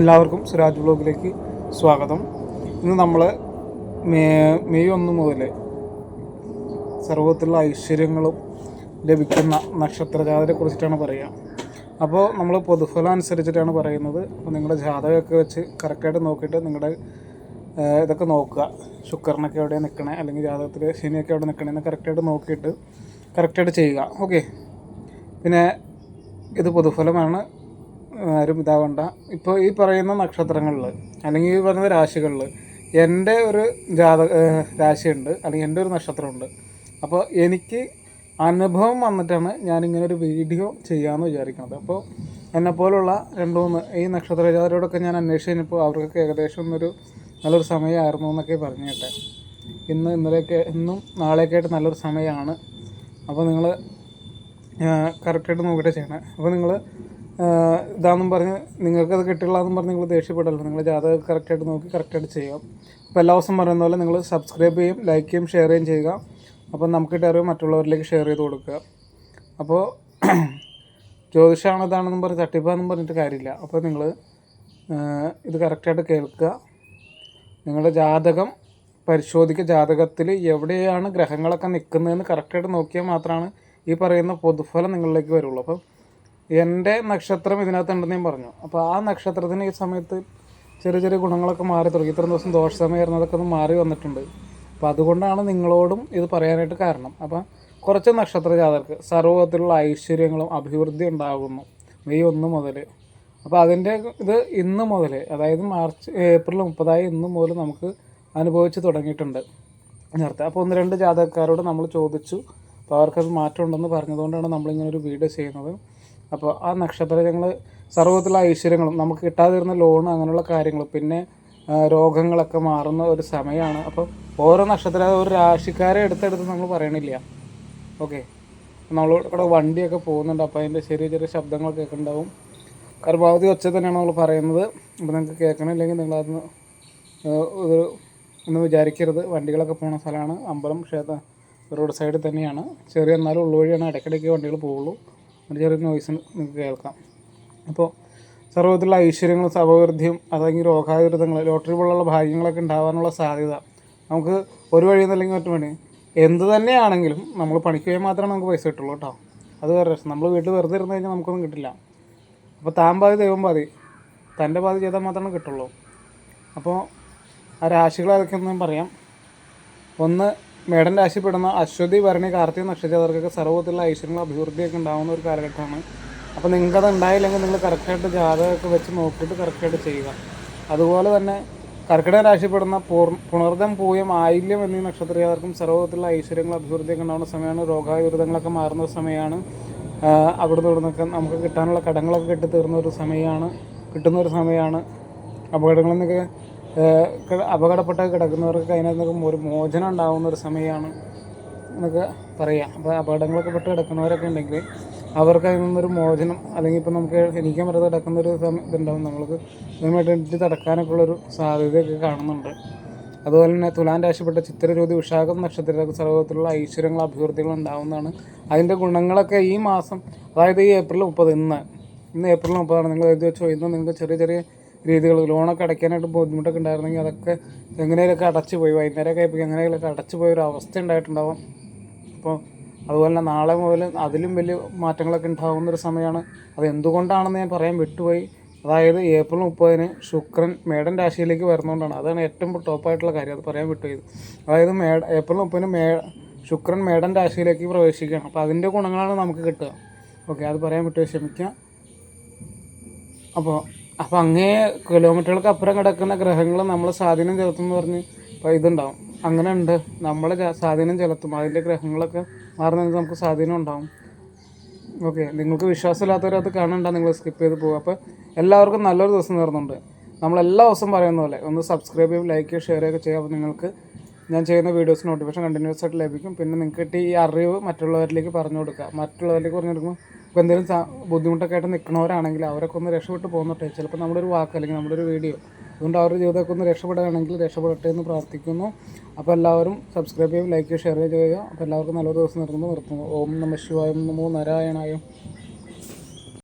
എല്ലാവർക്കും സുരാജ് ബ്ലോഗിലേക്ക് സ്വാഗതം. ഇന്ന് നമ്മൾ മെയ് ഒന്ന് മുതൽ സർവത്തിലുള്ള ഐശ്വര്യങ്ങളും ലഭിക്കുന്ന നക്ഷത്ര ജാതരെ കുറിച്ചിട്ടാണ് പറയുക അപ്പോൾ നമ്മൾ പൊതുഫലം അനുസരിച്ചിട്ടാണ് പറയുന്നത്. അപ്പോൾ നിങ്ങളുടെ ജാതകമൊക്കെ വെച്ച് കറക്റ്റായിട്ട് നോക്കിയിട്ട് നിങ്ങളുടെ ഇതൊക്കെ നോക്കുക. ശുക്രനൊക്കെ എവിടെ നിൽക്കണേ അല്ലെങ്കിൽ ജാതകത്തിൽ ശനിയൊക്കെ എവിടെ നിൽക്കണേന്ന് കറക്റ്റായിട്ട് നോക്കിയിട്ട് കറക്റ്റായിട്ട് ചെയ്യുക. ഓക്കെ? പിന്നെ ഇത് പൊതുഫലമാണ്. ആരും ഇതാവണ്ട. ഇപ്പോൾ ഈ പറയുന്ന നക്ഷത്രങ്ങളിൽ അല്ലെങ്കിൽ ഈ പറയുന്ന രാശികളിൽ എന്റെ ഒരു ജാത രാശിയുണ്ട് അല്ലെങ്കിൽ എന്റെ ഒരു നക്ഷത്രമുണ്ട്. അപ്പോൾ എനിക്ക് അനുഭവം വന്നിട്ടാണ് ഞാനിങ്ങനെ ഒരു വീഡിയോ ചെയ്യാമെന്ന് വിചാരിക്കുന്നത്. അപ്പോൾ എന്നെപ്പോലുള്ള രണ്ട് മൂന്ന് ഈ നക്ഷത്ര ജാതരോടൊക്കെ ഞാൻ അന്വേഷിച്ച് കഴിഞ്ഞപ്പോൾ അവർക്കൊക്കെ ഏകദേശം ഒന്നൊരു നല്ലൊരു സമയമായിരുന്നു എന്നൊക്കെ പറഞ്ഞു കേട്ടെ ഇന്ന് ഇന്നലെയൊക്കെ ഇന്നും നാളെയൊക്കെ ആയിട്ട് നല്ലൊരു സമയമാണ്. അപ്പോൾ നിങ്ങൾ കറക്റ്റായിട്ട് നോക്കിയിട്ട് ചെയ്യണേ. അപ്പോൾ നിങ്ങൾ ഇതാണെന്നും പറഞ്ഞ് നിങ്ങൾക്കത് കിട്ടില്ലാന്നും പറഞ്ഞ് നിങ്ങൾ ദേഷ്യപ്പെടല്ലോ? നിങ്ങൾ ജാതകം കറക്റ്റായിട്ട് നോക്കി കറക്റ്റായിട്ട് ചെയ്യാം. അപ്പോൾ എല്ലാ ദിവസം പറയുന്ന പോലെ നിങ്ങൾ സബ്സ്ക്രൈബ് ചെയ്യും ലൈക്ക് ചെയ്യും ഷെയർ ചെയ്യും ചെയ്യുക. അപ്പോൾ നമുക്ക് അറിവ് മറ്റുള്ളവരിലേക്ക് ഷെയർ ചെയ്ത് കൊടുക്കുക. അപ്പോൾ ജ്യോതിഷമാണ് ഇതാണെന്നും പറഞ്ഞ് തട്ടിപ്പാന്നും പറഞ്ഞിട്ട് കാര്യമില്ല. അപ്പോൾ നിങ്ങൾ ഇത് കറക്റ്റായിട്ട് കേൾക്കുക. നിങ്ങളുടെ ജാതകം പരിശോധിക്കുക. ജാതകത്തിൽ എവിടെയാണ് ഗ്രഹങ്ങളൊക്കെ നിൽക്കുന്നതെന്ന് കറക്റ്റായിട്ട് നോക്കിയാൽ മാത്രമാണ് ഈ പറയുന്ന പൊതുഫലം നിങ്ങളിലേക്ക് വരുള്ളൂ. അപ്പം എന്റെ നക്ഷത്രം ഇതിനകത്തുണ്ടെന്ന് ഞാൻ പറഞ്ഞു. അപ്പോൾ ആ നക്ഷത്രത്തിന് ഈ സമയത്ത് ചെറിയ ചെറിയ ഗുണങ്ങളൊക്കെ മാറി തുടങ്ങി. ഇത്രയും ദിവസം ദോഷസമയമായിരുന്നു അതൊക്കെ ഒന്ന് മാറി വന്നിട്ടുണ്ട്. അപ്പോൾ അതുകൊണ്ടാണ് നിങ്ങളോടും ഇത് പറയാനായിട്ട് കാരണം. അപ്പം കുറച്ച് നക്ഷത്ര ജാതർക്ക് സർവത്തിലുള്ള ഐശ്വര്യങ്ങളും അഭിവൃദ്ധി ഉണ്ടാകുന്നു മെയ് ഒന്ന് മുതൽ. അപ്പോൾ അതിന്റെ ഇത് ഇന്ന് മുതൽ അതായത് മാർച്ച് ഏപ്രിൽ മുപ്പതായി ഇന്ന് മുതൽ നമുക്ക് അനുഭവിച്ച് തുടങ്ങിയിട്ടുണ്ട്. നേരത്തെ അപ്പോൾ ഒന്ന് രണ്ട് ജാതകക്കാരോട് നമ്മൾ ചോദിച്ചു. അപ്പോൾ അവർക്കത് മാറ്റമുണ്ടെന്ന് പറഞ്ഞതുകൊണ്ടാണ് നമ്മളിങ്ങനെ ഒരു വീഡിയോ ചെയ്യുന്നത്. അപ്പോൾ ആ നക്ഷത്രങ്ങൾ സർവത്തിലുള്ള ഐശ്വര്യങ്ങളും നമുക്ക് കിട്ടാതിരുന്ന ലോൺ അങ്ങനെയുള്ള കാര്യങ്ങൾ പിന്നെ രോഗങ്ങളൊക്കെ മാറുന്ന ഒരു സമയമാണ്. അപ്പോൾ ഓരോ നക്ഷത്ര ഒരു രാശിക്കാരെ എടുത്തെടുത്ത് നമ്മൾ പറയണില്ല. ഓക്കെ നമ്മൾ ഇവിടെ വണ്ടിയൊക്കെ പോകുന്നുണ്ട്. അപ്പോൾ അതിന്റെ ചെറിയ ചെറിയ ശബ്ദങ്ങൾ കേൾക്കുന്നുണ്ടാവും പരമാവധി ഒച്ച തന്നെയാണ് നമ്മൾ പറയുന്നത്. അപ്പോൾ നിങ്ങൾക്ക് കേൾക്കണില്ലെങ്കിൽ നിങ്ങളതൊന്ന് ഏഹ്, ഒരു ഒന്ന് വിചാരിക്കരുത്. വണ്ടികളൊക്കെ പോകുന്ന സ്ഥലമാണ്. അമ്പലം ക്ഷേത്ര റോഡ് സൈഡിൽ തന്നെയാണ്. ചെറിയ എന്നാലും ഉള്ളുവഴിയാണ് ഇടയ്ക്കിടയ്ക്ക് വണ്ടികൾ പോവുള്ളൂ. ഒരു ചെറിയ നോയ്സ് നിങ്ങൾക്ക് കേൾക്കാം. അപ്പോൾ സർവത്തിലുള്ള ഐശ്വര്യങ്ങളും സൗകര്യവും അതെങ്കിൽ രോഗാതിരുതങ്ങൾ ലോട്ടറി പോലുള്ള ഭാഗ്യങ്ങളൊക്കെ ഉണ്ടാകാനുള്ള സാധ്യത നമുക്ക് ഒരു വഴി എന്നല്ലെങ്കിൽ മറ്റു വേണി എന്ത് തന്നെയാണെങ്കിലും നമ്മൾ പണിക്ക് പോയാൽ മാത്രമേ നമുക്ക് പൈസ കിട്ടുള്ളൂ കേട്ടോ. അത് വേറെ രസം നമ്മൾ വീട്ടിൽ വെറുതെ ഇരുന്ന് കഴിഞ്ഞാൽ നമുക്കൊന്നും കിട്ടില്ല. അപ്പോൾ താൻ പാതി ദൈവം പാതി. തന്റെ പാതി ചെയ്താൽ മാത്രമേ കിട്ടുള്ളൂ. അപ്പോൾ ആ രാശികൾ ഞാൻ പറയാം. ഒന്ന് മേടൻ രാശിപ്പെടുന്ന അശ്വതി ഭരണി കാർത്തിക നക്ഷത്രക്കാർക്ക് സർവത്തിലുള്ള ഐശ്വര്യങ്ങളും അഭിവൃദ്ധിയൊക്കെ ഉണ്ടാകുന്ന ഒരു കാലഘട്ടമാണ്. അപ്പോൾ നിങ്ങൾക്കത് ഉണ്ടായില്ലെങ്കിൽ നിങ്ങൾ കറക്റ്റായിട്ട് ജാതകമൊക്കെ വെച്ച് നോക്കിയിട്ട് കറക്റ്റായിട്ട് ചെയ്യുക. അതുപോലെ തന്നെ കർക്കിടക രാശിപ്പെടുന്ന പൂർ പുണർദം പൂയം ആയില്യം എന്നീ നക്ഷത്രജാതർക്കും സർവത്തിലുള്ള ഐശ്വര്യങ്ങൾ അഭിവൃദ്ധിയൊക്കെ ഉണ്ടാകുന്ന സമയമാണ്. രോഗായുധങ്ങളൊക്കെ മാറുന്ന സമയമാണ്. അവിടെ അവിടുന്ന് ഇവിടുന്നൊക്കെ നമുക്ക് കിട്ടാനുള്ള കടങ്ങളൊക്കെ കിട്ടി തീർന്ന ഒരു സമയമാണ് കിട്ടുന്ന ഒരു സമയമാണ്. അപകടങ്ങളിൽ നിന്നൊക്കെ അപകടപ്പെട്ട് കിടക്കുന്നവർക്ക് അതിനകത്ത് ഒരു മോചനം ഉണ്ടാകുന്ന ഒരു സമയമാണ് എന്നൊക്കെ പറയാം. അപ്പോൾ അപകടങ്ങളൊക്കെ പെട്ട് കിടക്കുന്നവരൊക്കെ ഉണ്ടെങ്കിൽ അവർക്ക് അതിൽ നിന്നൊരു മോചനം അല്ലെങ്കിൽ ഇപ്പം നമുക്ക് എനിക്കാൻ വെറുതെ കിടക്കുന്ന ഒരു സമയം ഇതുണ്ടാവും. നമ്മൾക്ക് ഇതുമായിട്ട് എനിക്ക് തടക്കാനൊക്കെ ഉള്ളൊരു സാധ്യതയൊക്കെ കാണുന്നുണ്ട്. അതുപോലെ തന്നെ തുലാൻ രാശിപ്പെട്ട ചിത്രജ്യോതി വിശാഖം നക്ഷത്രത്തിലൊക്കെ സർവത്തിലുള്ള ഐശ്വര്യങ്ങൾ അഭിവൃദ്ധികൾ ഉണ്ടാവുന്നതാണ്. അതിന്റെ ഗുണങ്ങളൊക്കെ ഈ മാസം അതായത് ഈ ഏപ്രിൽ മുപ്പത് ഇന്ന് ഇന്ന് ഏപ്രിൽ മുപ്പതാണ്. നിങ്ങൾ എഴുതി വെച്ചോ? ഇന്ന് നിങ്ങൾക്ക് ചെറിയ ചെറിയ രീതികൾ ലോണൊക്കെ അടയ്ക്കാനായിട്ട് ബുദ്ധിമുട്ടൊക്കെ ഉണ്ടായിരുന്നെങ്കിൽ അതൊക്കെ എങ്ങനെയൊക്കെ അടച്ചു പോയി വൈകുന്നേരമൊക്കെ ആയപ്പോൾ എങ്ങനെയൊക്കെ അടച്ചു പോയ ഒരു അവസ്ഥ ഉണ്ടായിട്ടുണ്ടാവും. അപ്പോൾ അതുപോലെ തന്നെ നാളെ മുതൽ അതിലും വലിയ മാറ്റങ്ങളൊക്കെ ഉണ്ടാകുന്ന ഒരു സമയമാണ്. അത് എന്തുകൊണ്ടാണെന്ന് ഞാൻ പറയാൻ വിട്ടുപോയി. അതായത് ഏപ്രിൽ മുപ്പതിന് ശുക്രൻ മേടൻ രാശിയിലേക്ക് വരുന്നതുകൊണ്ടാണ്. അതാണ് ഏറ്റവും ടോപ്പായിട്ടുള്ള കാര്യം. അത് പറയാൻ വിട്ടുപോയത് അതായത് മേട ഏപ്രിൽ മുപ്പതിന് മേ ശുക്രൻ മേടൻ രാശിയിലേക്ക് പ്രവേശിക്കുകയാണ്. അപ്പോൾ അതിന്റെ ഗുണങ്ങളാണ് നമുക്ക് കിട്ടുക. ഓക്കെ അത് പറയാൻ വിട്ടുപോയി. ക്ഷമിക്കാം അപ്പോൾ അപ്പോൾ അങ്ങേ കിലോമീറ്ററുകൾക്ക് അപ്പുറം കിടക്കുന്ന ഗ്രഹങ്ങൾ നമ്മളെ സ്വാധീനം ചെലുത്തുമെന്ന് പറഞ്ഞ് ഇതുണ്ടാവും. അങ്ങനെ ഉണ്ട് നമ്മളെ സ്വാധീനം ചെലുത്തും. അതിന്റെ ഗ്രഹങ്ങളൊക്കെ മാറുന്ന നമുക്ക് സ്വാധീനം ഉണ്ടാവും. ഓക്കെ നിങ്ങൾക്ക് വിശ്വാസമില്ലാത്തവരത് കാണണ്ട. നിങ്ങൾ സ്കിപ്പ് ചെയ്ത് പോകുക അപ്പോൾ എല്ലാവർക്കും നല്ലൊരു ദിവസം നേർന്നുണ്ട്. നമ്മൾ എല്ലാ ദിവസവും പറയുന്ന പോലെ ഒന്ന് സബ്സ്ക്രൈബ് ചെയ്യും ലൈക്ക് ചെയ്യുക ഷെയർ ചെയ്യുക ചെയ്യുക അപ്പോൾ നിങ്ങൾക്ക് ഞാൻ ചെയ്യുന്ന വീഡിയോസ് നോട്ടിഫിക്കേഷൻ കണ്ടിന്യൂസ് ആയിട്ട് ലഭിക്കും. പിന്നെ നിങ്ങൾക്ക് ഈ അറിവ് മറ്റുള്ളവരിലേക്ക് പറഞ്ഞു കൊടുക്കുക. മറ്റുള്ളവരിലേക്ക് പറഞ്ഞു കൊടുക്കുമ്പോൾ ഇപ്പോൾ എന്തെങ്കിലും ബുദ്ധിമുട്ടൊക്കെ ആയിട്ട് നിൽക്കണവരാണെങ്കിൽ അവരൊക്കെ ഒന്ന് രക്ഷപ്പെട്ട് പോകുന്നോട്ടെ ചിലപ്പോൾ ഒരു വാക്ക് അല്ലെങ്കിൽ നമ്മുടെ ഒരു വീഡിയോ അതുകൊണ്ട് അവരുടെ ജീവിതമൊക്കെ ഒന്ന് രക്ഷപ്പെടുകയാണെങ്കിൽ രക്ഷപ്പെടട്ടെ എന്ന് പ്രാർത്ഥിക്കുന്നു. അപ്പോൾ എല്ലാവരും സബ്സ്ക്രൈബ് ചെയ്യും ലൈക്ക് ചെയ്യുക ഷെയർ ചെയ്യുക. അപ്പോൾ എല്ലാവർക്കും നല്ലൊരു ദിവസം നിർത്തുന്നു നിർത്തുന്നു. ഓം നമ ശിവായം നമോ നാരായണായം.